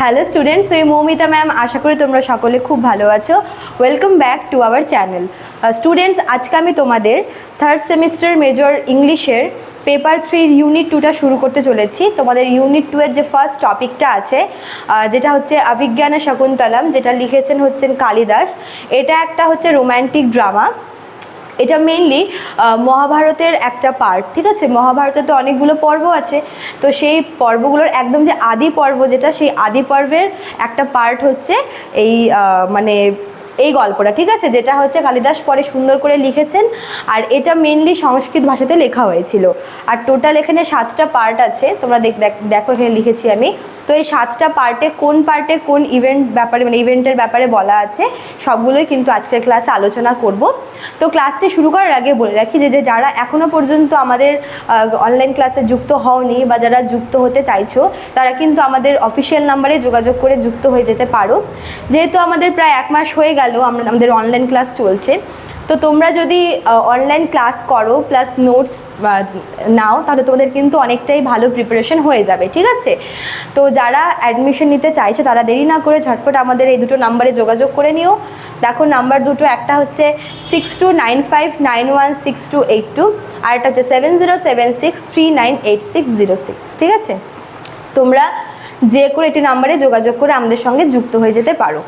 Hello students এই Moumita ma'am আশা করি তোমরা সকলে খুব ভালো আছো। Welcome back to our channel students আজকে আমি তোমাদের থার্ড সেমিস্টার মেজর ইংলিশের পেপার থ্রির ইউনিট টুটা শুরু করতে চলেছি। তোমাদের ইউনিট টু এর যে ফার্স্ট টপিকটা আছে যেটা হচ্ছে অভিজ্ঞানা শকুন্তলাম, যেটা লিখেছেন হচ্ছেন কালিদাস। এটা একটা হচ্ছে রোম্যান্টিক ড্রামা এটা মেনলি মহাভারতের একটা পার্ট ঠিক আছে? মহাভারতে তো অনেকগুলো পর্ব আছে। তো সেই পর্বগুলোর একদম যে আদি পর্ব যেটা, সেই আদি পর্বের একটা পার্ট হচ্ছে এই মানে এই গল্পটা, ঠিক আছে? যেটা হচ্ছে কালিদাস পরে সুন্দর করে লিখেছেন, আর এটা মেনলি সংস্কৃত ভাষাতে লেখা হয়েছিল। আর টোটাল এখানে সাতটা পার্ট আছে, তোমরা দেখ, দেখ- এখানে লিখেছি আমি। তো এই সাতটা পার্টে কোন পার্টে কোন ইভেন্ট ব্যাপারে মানে ইভেন্টের ব্যাপারে বলা আছে, সবগুলোই কিন্তু আজকের ক্লাসে আলোচনা করব। তো ক্লাসটি শুরু করার আগে বলে রাখি যে যে যারা এখনও পর্যন্ত আমাদের অনলাইন ক্লাসে যুক্ত হওনি বা যারা যুক্ত হতে চাইছো, তারা কিন্তু আমাদের অফিসিয়াল নাম্বারে যোগাযোগ করে যুক্ত হয়ে যেতে পারো। যেহেতু আমাদের প্রায় এক মাস হয়ে গেল আমরা আমাদের অনলাইন ক্লাস চলছে। তো তোমরা যদি অনলাইন ক্লাস করো প্লাস নোটস নাও, তাহলে তোমাদের কিন্তু অনেকটাই ভালো প্রিপারেশন হয়ে যাবে, ঠিক আছে? তো যারা অ্যাডমিশন নিতে চাইছে, তারা দেরি না করে ঝটপট আমাদের এই দুটো নাম্বারে যোগাযোগ করে নিও। দেখো নাম্বার দুটো, একটা হচ্ছে six two nine five nine one six two eight two আর একটা হচ্ছে seven zero seven six three nine eight six zero six ঠিক আছে? তোমরা যে করে একটি নাম্বারে যোগাযোগ করে আমাদের সঙ্গে যুক্ত হয়ে যেতে পারো।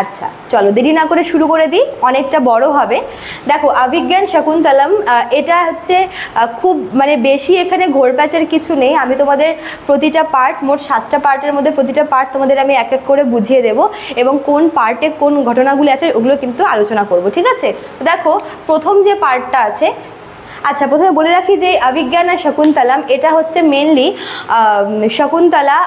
আচ্ছা চলো দেরি না করে শুরু করে দিই, অনেকটা বড় হবে। দেখো অভিজ্ঞান শকুন্তলম এটা হচ্ছে খুব মানে বেশি এখানে ঘোরপ্যাচের কিছু নেই। আমি তোমাদের প্রতিটা পার্ট মোট সাতটা পার্টের মধ্যে প্রতিটা পার্ট তোমাদের আমি এক এক করে বুঝিয়ে দেব এবং কোন পার্টে কোন ঘটনাগুলি আছে ওগুলো কিন্তু আলোচনা করব, ঠিক আছে? দেখো, প্রথম যে পার্টটা আছে আচ্ছা প্রথমে বলে রাখি যে অভিজ্ঞান আর শকুন্তলাম, এটা হচ্ছে মেনলি শকুন্তলা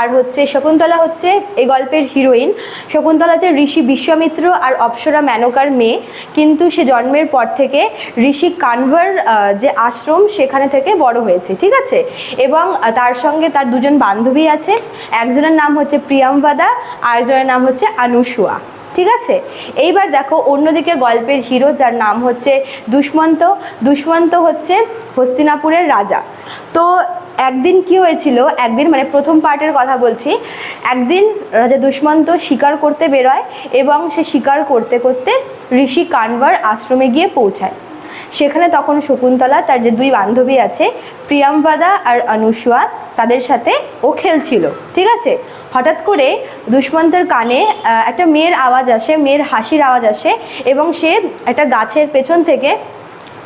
আর হচ্ছে, শকুন্তলা হচ্ছে এই গল্পের হিরোইন শকুন্তলা হচ্ছে ঋষি বিশ্বামিত্র আর অপ্সরা মেনকার মেয়ে, কিন্তু সে জন্মের পর থেকে ঋষি কানভার যে আশ্রম, সেখানে থেকে বড় হয়েছে, ঠিক আছে? এবং তার সঙ্গে তার দুজন বান্ধবী আছে, একজনের নাম হচ্ছে প্রিয়ামবাদা, আরেকজনের নাম হচ্ছে আনুসুয়া। ঠিক আছে? এইবার দেখো অন্যদিকে গল্পের হিরো যার নাম হচ্ছে দুষ্মন্ত। দুষ্মন্ত হচ্ছে হস্তিনাপুরের রাজা। তো একদিন কি হয়েছিল? একদিন মানে প্রথম পার্টের কথা বলছি। একদিন রাজা দুষ্মন্ত শিকার করতে বেরোয় এবং সে শিকার করতে করতে ঋষি কানভার আশ্রমে গিয়ে পৌঁছায়। সেখানে তখন শকুন্তলা তার যে দুই বান্ধবী আছে, প্রিয়ামবাদা আর অনুসুয়া তাদের সাথে ও খেলছিল, ঠিক আছে? হঠাৎ করে দুষ্মন্তর কানে একটা মেয়ের আওয়াজ আসে, মেয়ের হাসির আওয়াজ আসে এবং সে একটা গাছের পেছন থেকে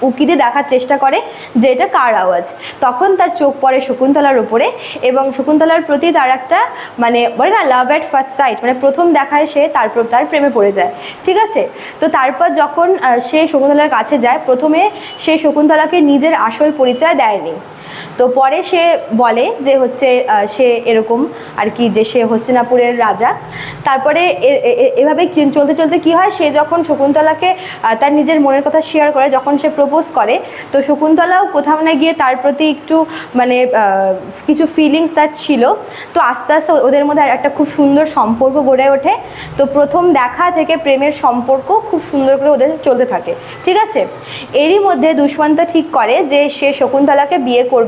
উকি দিয়ে দেখার চেষ্টা করে যে এটা কার আওয়াজ। তখন তার চোখ পড়ে শকুন্তলার উপরে এবং শকুন্তলার প্রতি তার একটা মানে বলে না লাভ অ্যাট ফার্স্ট সাইট মানে প্রথম দেখায় সে তারপর তার প্রেমে পড়ে যায়। ঠিক আছে? তো তারপর যখন সে শকুন্তলার কাছে যায়, প্রথমে সে শকুন্তলাকে নিজের আসল পরিচয় দেয়নি। তো পরে সে বলে যে হচ্ছে সে এরকম আর কি যে সে হস্তিনাপুরের রাজা। তারপরে এভাবে চলতে চলতে কি হয়? সে যখন শকুন্তলাকে তার নিজের মনের কথা শেয়ার করে, যখন সে প্রপোজ করে, তো শকুন্তলাও কোথাও না গিয়ে তার প্রতি একটু মানে কিছু ফিলিংস তার ছিল। তো আস্তে আস্তে ওদের মধ্যে একটা খুব সুন্দর সম্পর্ক গড়ে ওঠে। তো প্রথম দেখা থেকে প্রেমের সম্পর্ক খুব সুন্দর করে ওদের চলতে থাকে। ঠিক আছে? এরই মধ্যে দুষ্মন্ত ঠিক করে যে সে শকুন্তলাকে বিয়ে করবে।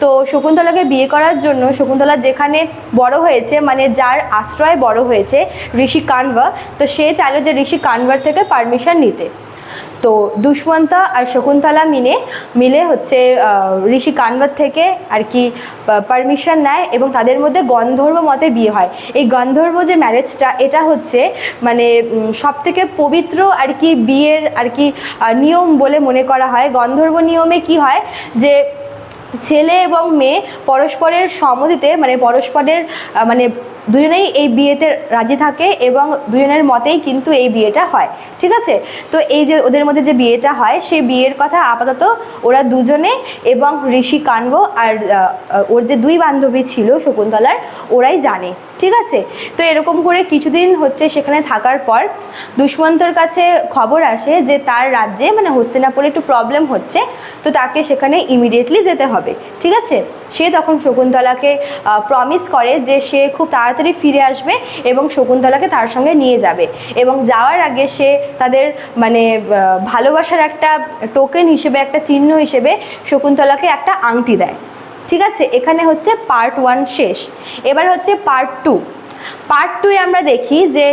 তো শকুন্তলাকে বিয়ে করার জন্য শকুন্তলা যেখানে বড় হয়েছে মানে যার আশ্রয় বড় হয়েছে, ঋষি কানভা, তো সে চাইলো যে ঋষি কানভার থেকে পারমিশন নিতে। তো দুষ্মন্তা আর শকুন্তলা মিলে মিলে হচ্ছে ঋষি কানভার থেকে আর কি পারমিশন নেয় এবং তাদের মধ্যে গন্ধর্ব মতে বিয়ে হয়। এই গন্ধর্ব যে ম্যারেজটা এটা হচ্ছে মানে সব থেকে পবিত্র আর কি বিয়ের আর কি নিয়ম বলে মনে করা হয়। গন্ধর্ব নিয়মে কি হয়? যে ছেলে এবং মেয়ে পরস্পরের সম্মতিতে মানে পরস্পরের মানে দুজনেই এই বিয়েতে রাজি থাকে এবং দুজনের মতেই কিন্তু এই বিয়েটা হয়, ঠিক আছে? তো এই যে ওদের মধ্যে যে বিয়েটা হয়, সেই বিয়ের কথা আপাতত ওরা দুজনে এবং ঋষি কানগো আর ওর যে দুই বান্ধবী ছিল শকুন্তলার, ওরাই জানে। ঠিক আছে? তো এরকম করে কিছুদিন হচ্ছে সেখানে থাকার পর দুষ্মন্তর কাছে খবর আসে যে তার রাজ্যে মানে হস্তিনাপুরে একটু প্রবলেম হচ্ছে, তো তাকে সেখানে ইমিডিয়েটলি যেতে হবে, ঠিক আছে? সে তখন শকুন্তলাকে প্রমিস করে যে সে খুব তাড়াতাড়ি ফিরে আসবে এবং শকুন্তলাকে তার সঙ্গে নিয়ে যাবে এবং যাওয়ার আগে সে তাদের মানে ভালোবাসার একটা টোকেন হিসেবে, একটা চিহ্ন হিসেবে শকুন্তলাকে একটা আংটি দেয়। ঠিক আছে? এখানে হচ্ছে পার্ট ওয়ান শেষ। এবার হচ্ছে পার্ট টু পার্ট টুয়ে আমরা দেখি যে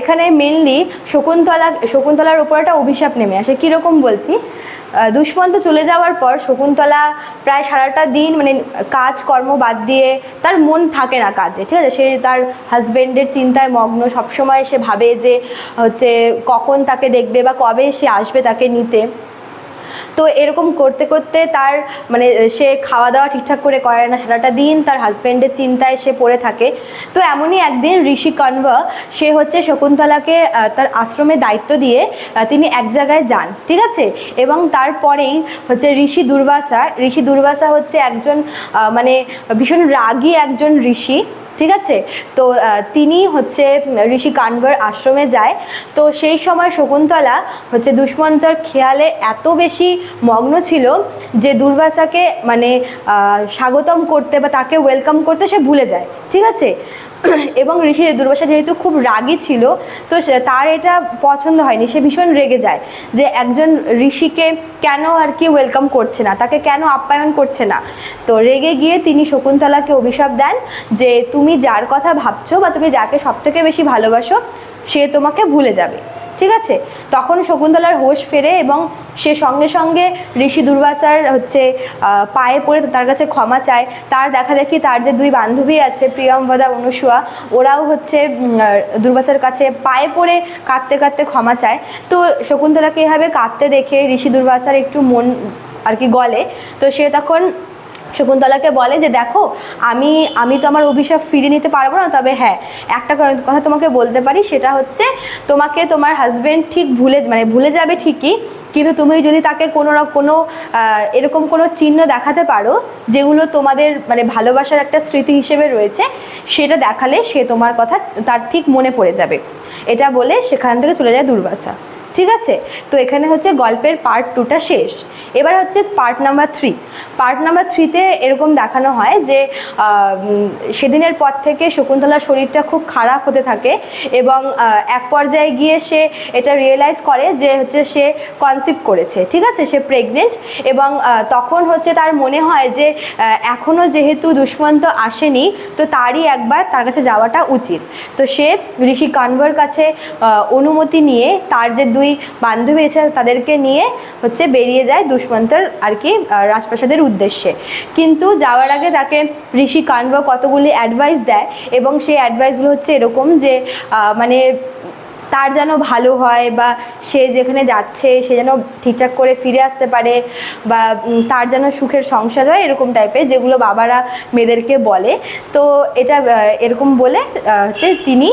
এখানে মেনলি শকুন্তলা, শকুন্তলার ওপর একটা অভিশাপ নেমে আসে। কীরকম বলছি? দুষ্মন্ত চলে যাওয়ার পর শকুন্তলা প্রায় সারাটা দিন মানে কাজ, কর্ম বাদ দিয়ে তার মন থাকে না কাজে, ঠিক আছে? সে তার হাজবেন্ডের চিন্তায় মগ্ন। সবসময় সে ভাবে যে হচ্ছে কখন তাকে দেখবে বা কবে সে আসবে তাকে নিতে। তো এরকম করতে করতে তার মানে সে খাওয়া দাওয়া ঠিকঠাক করে করে না, সারাটা দিন তার হাজব্যান্ডের চিন্তায় সে পড়ে থাকে। তো এমনই একদিন ঋষি কনভ, সে হচ্ছে শকুন্তলাকে তার আশ্রমে দায়িত্ব দিয়ে তিনি এক জায়গায় যান, ঠিক আছে? এবং তারপরেই হচ্ছে ঋষি দুর্বাসা ঋষি দুর্বাসা হচ্ছে একজন মানে ভীষণ রাগী একজন ঋষি। ঠিক আছে? তো তিনি হচ্ছে ঋষি কানভার আশ্রমে যায়। তো সেই সময় শকুন্তলা হচ্ছে দুষ্মন্তর খেয়ালে এত বেশি মগ্ন ছিল যে দুর্বাসাকে মানে স্বাগতম করতে বা তাকে ওয়েলকাম করতে সে ভুলে যায়। ঠিক আছে? এবং ঋষি দুর্বাসা যেহেতু খুব রাগী ছিল, তো তার এটা পছন্দ হয়নি। সে ভীষণ রেগে যায় যে একজন ঋষিকে কেন আর কি ওয়েলকাম করছে না, তাকে কেন আপ্যায়ন করছে না? তো রেগে গিয়ে তিনি শকুন্তলাকে অভিশাপ দেন যে, তুমি যার কথা ভাবছ বা তুমি যাকে সবথেকে বেশি ভালোবাসো, সে তোমাকে ভুলে যাবে। ঠিক আছে? তখন শকুন্তলার হোশ ফেরে এবং সে সঙ্গে সঙ্গে ঋষি দুর্বাসার হচ্ছে পায়ে পড়ে তার কাছে ক্ষমা চায়। তার দেখা দেখি তার যে দুই বান্ধবী আছে প্রিয়ম্বদা অনুসুয়া, ওরাও হচ্ছে দুর্বাসার কাছে পায়ে পড়ে কাঁদতে কাঁদতে ক্ষমা চায়। তো শকুন্তলাকে এভাবে কাঁদতে দেখে ঋষি দুর্বাসার একটু মন আর কি গলে। তো সে তখন শকুন্তলাকে বলে যে, দেখো, আমি আমি তো আমার অভিশাপ ফিরে নিতে পারব না, তবে হ্যাঁ একটা কথা তোমাকে বলতে পারি, সেটা হচ্ছে তোমাকে তোমার হাজব্যান্ড ঠিক ভুলে মানে ভুলে যাবে ঠিকই, কিন্তু তুমি যদি তাকে কোনো কোনো এরকম কোনো চিহ্ন দেখাতে পারো, যেগুলো তোমাদের মানে ভালোবাসার একটা স্মৃতি হিসেবে রয়েছে, সেটা দেখালে সে তোমার কথা তার ঠিক মনে পড়ে যাবে। এটা বলে সেখান থেকে চলে যায় দুর্বাসা। ঠিক আছে? তো এখানে হচ্ছে গল্পের পার্ট টুটা শেষ। এবার হচ্ছে part number three part number থ্রিতে এরকম দেখানো হয় যে সেদিনের পর থেকে শকুন্তলার শরীরটা খুব খারাপ হতে থাকে এবং এক পর্যায়ে গিয়ে সে এটা রিয়েলাইজ করে যে হচ্ছে সে কনসিভ করেছে, ঠিক আছে? সে প্রেগনেন্ট এবং তখন হচ্ছে তার মনে হয় যে এখনও যেহেতু দুষ্মন্ত আসেনি, তো তারই একবার তার কাছে যাওয়াটা উচিত। তো সে ঋষি কানভার কাছে অনুমতি নিয়ে তার যে দুই বান্ধবী আছে তাদেরকে নিয়ে হচ্ছে বেরিয়ে যায় দুষ্মন্তর আর কি রাজপ্রাসাদের উদ্দেশ্যে। কিন্তু যাওয়ার আগে তাকে ঋষি কানভা কতগুলি অ্যাডভাইস দেয় এবং সেই অ্যাডভাইসগুলো হচ্ছে এরকম যে মানে তার যেন ভালো হয় বা সে যেখানে যাচ্ছে, সে যেন ঠিকঠাক করে ফিরে আসতে পারে বা তার যেন সুখের সংসার হয়, এরকম টাইপের যেগুলো বাবারা মেয়েদেরকে বলে। তো এটা এরকম বলে হচ্ছে তিনি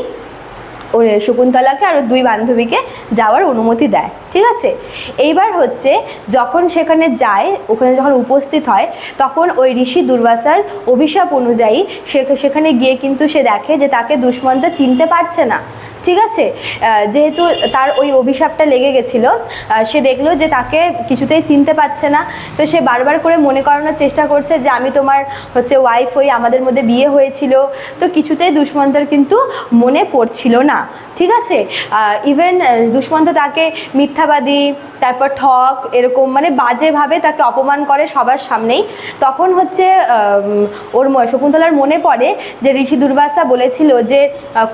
শকুন্তলাকে আর ওর দুই বান্ধবীকে যাওয়ার অনুমতি দেয়, ঠিক আছে? এইবার হচ্ছে যখন সেখানে যায়, ওখানে যখন উপস্থিত হয়, তখন ওই ঋষি দুর্বাসার অভিশাপ অনুযায়ী সে- সেখানে গিয়ে কিন্তু সে দেখে যে তাকে দুষ্মন্ত চিনতে পারছে না। ঠিক আছে? যেহেতু তার ওই অভিশাপটা লেগে গেছিল সে দেখল যে তাকে কিছুতেই চিনতে পারছে না। তো সে বারবার করে মনে করানোর চেষ্টা করছে যে আমি তোমার হচ্ছে ওয়াইফ হই, আমাদের মধ্যে বিয়ে হয়েছিল। তো কিছুতেই দুষ্মন্তর কিন্তু মনে পড়ছিল না। ঠিক আছে? ইভেন দুষ্মন্ত তাকে মিথ্যাবাদী, তারপর ঠক এরকম মানে বাজেভাবে তাকে অপমান করে সবার সামনেই। তখন হচ্ছে ওর শকুন্তলার মনে পড়ে যে ঋষি দুর্বাসা বলেছিল যে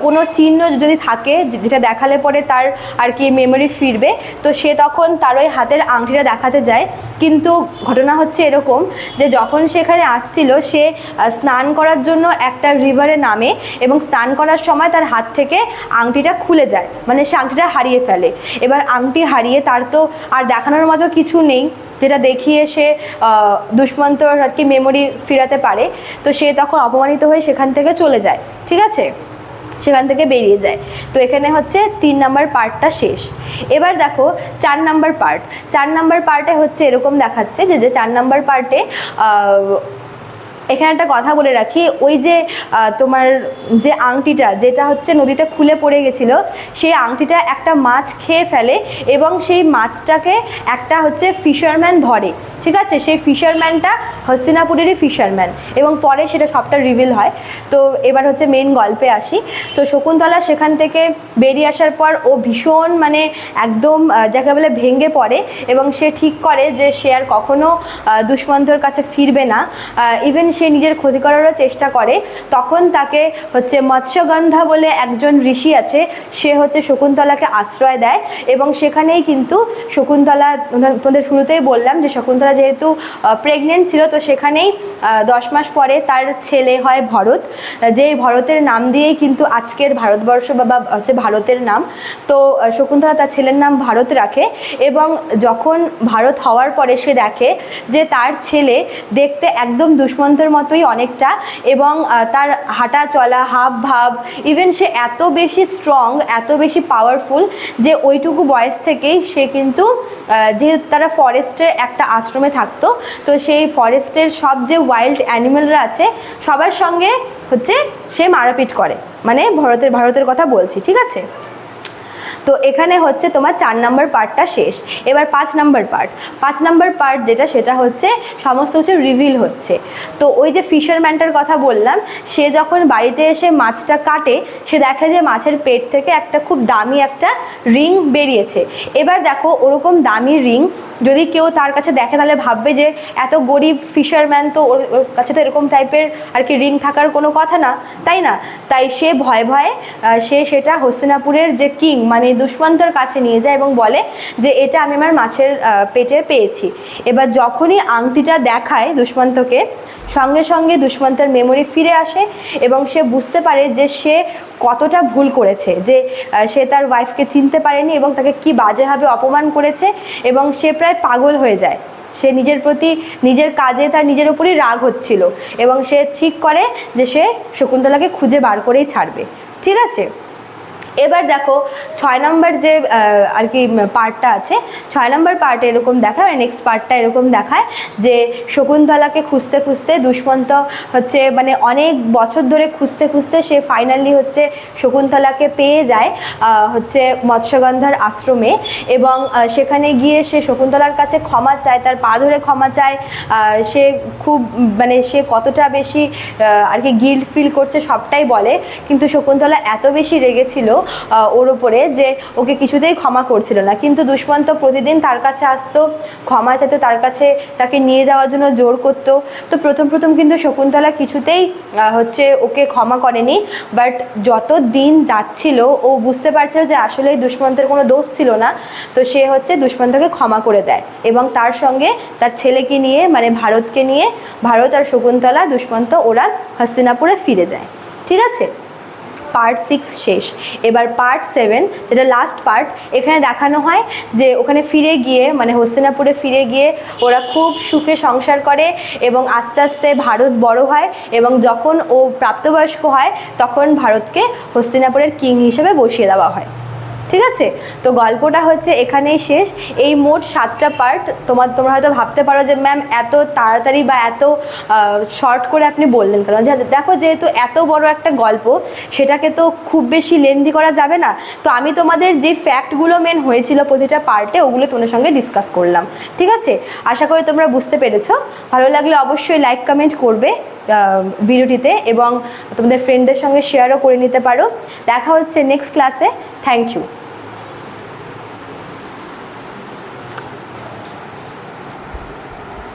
কোনো চিহ্ন যদি থাকে যে- যেটা দেখালে পরে তার আর কি মেমোরি ফিরবে। তো সে তখন তার ওই হাতের আংটিটা দেখাতে যায়। কিন্তু ঘটনা হচ্ছে এরকম যে যখন সেখানে আসছিল সে স্নান করার জন্য একটা রিভারে নামে এবং স্নান করার সময় তার হাত থেকে আংটিটা খুলে যায়। মানে সে আংটিটা হারিয়ে ফেলে। এবার আংটি হারিয়ে তার তো আর দেখানোর মতো কিছু নেই যেটা দেখিয়ে সে আহ, দুষ্মন্তর আর কি মেমোরি ফিরাতে পারে। তো সে তখন অপমানিত হয়ে সেখান থেকে চলে যায়। ঠিক আছে? সেখান থেকে বেরিয়ে যায়। তো এখানে হচ্ছে তিন নাম্বার পার্টটা শেষ। এবার দেখো চার নাম্বার পার্ট চার নাম্বার পার্টে হচ্ছে এরকম দেখাচ্ছে যে যে চার নাম্বার পার্টে এখানে একটা কথা বলে রাখি, ওই যে তোমার যে আংটিটা, যেটা হচ্ছে নদীতে খুলে পড়ে গেছিল, সেই আংটিটা একটা মাছ খেয়ে ফেলে এবং সেই মাছটাকে একটা হচ্ছে ফিশারম্যান ধরে। ঠিক আছে? সেই ফিশারম্যানটা হস্তিনাপুরেরই ফিশারম্যান এবং পরে সেটা সবটা রিভিল হয়। তো এবার হচ্ছে মেন গল্পে আসি। তো শকুন্তলা সেখান থেকে বেরিয়ে আসার পর ও ভীষণ মানে একদম যাকে বলে ভেঙে পড়ে এবং সে ঠিক করে যে সে আর কখনো দুষ্মন্তর কাছে ফিরবে না। ইভেন সে নিজের ক্ষতি করারও চেষ্টা করে। তখন তাকে হচ্ছে মৎস্যগন্ধা বলে একজন ঋষি আছে, সে হচ্ছে শকুন্তলাকে আশ্রয় দেয় এবং সেখানেই কিন্তু শকুন্তলা তোমাদের শুরুতেই বললাম যে শকুন্তলা যেহেতু প্রেগনেন্ট ছিল, তো সেখানেই দশ মাস পরে তার ছেলে হয় ভরত। যে ভরতের নাম দিয়েই কিন্তু আজকের ভারতবর্ষ বা হচ্ছে ভারতের নাম। তো শকুন্তলা তার ছেলের নাম ভারত রাখে এবং যখন ভারত হওয়ার পরে সে দেখে যে তার ছেলে দেখতে একদম দুষ্মন্তর মতোই অনেকটা এবং তার হাঁটা চলা, হাব ভাব ইভেন সে এত বেশি স্ট্রং এত বেশি পাওয়ারফুল যে ওইটুকু বয়স থেকেই সে কিন্তু যেহেতু তারা ফরেস্টের একটা আশ্রমে থাকতো। তো সেই ফরেস্টের সব যে ওয়াইল্ড অ্যানিমেলরা আছে, সবার সঙ্গে হচ্ছে সে মারাপিট করে। মানে ভারতের ভারতের কথা বলছি, ঠিক আছে? তো এখানে হচ্ছে তোমার চার নাম্বার পার্টটা শেষ। এবার পাঁচ নাম্বার পার্ট পাঁচ নাম্বার পার্ট যেটা, সেটা হচ্ছে সমস্ত কিছু রিভিল হচ্ছে। তো ওই যে ফিশারম্যানটার কথা বললাম, সে যখন বাড়িতে এসে মাছটা কাটে, সে দেখে যে মাছের পেট থেকে একটা খুব দামি একটা রিং বেরিয়েছে। এবার দেখো, ওরকম দামি রিং যদি কেউ তার কাছে দেখে, তাহলে ভাববে যে এত গরিব ফিশারম্যান তো ওর কাছে তো এরকম টাইপের আর কি রিং থাকার কোনো কথা না। তাই না? তাই সে ভয়ে ভয়ে সে সেটা হস্তিনাপুরের যে কিং মানে দুষ্মন্তর কাছে নিয়ে যায় এবং বলে যে, এটা আমি আমার মাছের পেটে পেয়েছি। এবার যখনই আংটিটা দেখায় দুষ্মন্তকে, সঙ্গে সঙ্গে দুষ্মন্তের মেমোরি ফিরে আসে এবং সে বুঝতে পারে যে, সে কতটা ভুল করেছে, যে সে তার ওয়াইফকে চিনতে পারেনি এবং তাকে কি বাজেভাবে অপমান করেছে এবং সে প্রায় পাগল হয়ে যায়। সে নিজের প্রতি, নিজের কাজে তার নিজের উপরই রাগ হচ্ছিল এবং সে ঠিক করে যে সে শকুন্তলাকে খুঁজে বার করেই ছাড়বে। ঠিক আছে? এবার দেখো, ছয় নম্বর যে আর কি পার্টটা আছে, ছয় নম্বর পার্টে এরকম দেখায় নেক্সট পার্টটা এরকম দেখায় যে শকুন্তলাকে খুঁজতে খুঁজতে দুষ্মন্ত হচ্ছে মানে অনেক বছর ধরে খুঁজতে খুঁজতে সে ফাইনালি হচ্ছে শকুন্তলাকে পেয়ে যায় হচ্ছে মৎস্যগন্ধার আশ্রমে এবং সেখানে গিয়ে সে শকুন্তলার কাছে ক্ষমা চায়, তার পা ধরে ক্ষমা চায় সে খুব মানে সে কতটা বেশি আর কি গিল্ড ফিল করছে সবটাই বলে, কিন্তু শকুন্তলা এত বেশি রেগেছিল ওর ওপরে যে ওকে কিছুতেই ক্ষমা করছিল না। কিন্তু দুষ্মন্ত প্রতিদিন তার কাছে আসতো, ক্ষমা চাইতো, তার কাছে তাকে নিয়ে যাওয়ার জন্য জোর করতো। তো প্রথম প্রথম কিন্তু শকুন্তলা কিছুতেই হচ্ছে ওকে ক্ষমা করেনি। বাট যত দিন যাচ্ছিল, ও বুঝতে পারছিল যে আসলে দুষ্মন্তের কোনো দোষ ছিল না। তো সে হচ্ছে দুষ্মন্তকে ক্ষমা করে দেয় এবং তার সঙ্গে তার ছেলেকে নিয়ে মানে ভারতকে নিয়ে, ভারত আর শকুন্তলা দুষ্মন্ত ওরা হস্তিনাপুরে ফিরে যায়। ঠিক আছে? পার্ট সিক্স শেষ। এবার পার্ট সেভেন যেটা লাস্ট পার্ট এখানে দেখানো হয় যে ওখানে ফিরে গিয়ে মানে হস্তিনাপুরে ফিরে গিয়ে ওরা খুব সুখে সংসার করে এবং আস্তে আস্তে ভারত বড় হয় এবং যখন ও প্রাপ্তবয়স্ক হয়, তখন ভারতকে হস্তিনাপুরের কিং হিসেবে বসিয়ে দেওয়া হয়। ঠিক আছে? তো গল্পটা হচ্ছে এখানেই শেষ। এই মোট সাতটা পার্ট তোমার তোমরা হয়তো ভাবতে পারো যে ম্যাম এত তাড়াতাড়ি বা এত শর্ট করে আপনি বললেন কেন? দেখো, যেহেতু এত বড় একটা গল্প, সেটাকে তো খুব বেশি লেন্দি করা যাবে না। তো আমি তোমাদের যে ফ্যাক্টগুলো মেন হয়েছিল প্রতিটা পার্টে ওগুলো তোমাদের সঙ্গে ডিসকাস করলাম। ঠিক আছে? আশা করি তোমরা বুঝতে পেরেছ। ভালো লাগলে অবশ্যই লাইক কমেন্ট করবে। ভিডিওটিতে এবং তোমাদের ফ্রেন্ডদের সঙ্গে শেয়ারও করে নিতে পারো। দেখা হচ্ছে নেক্সট ক্লাসে থ্যাংক ইউ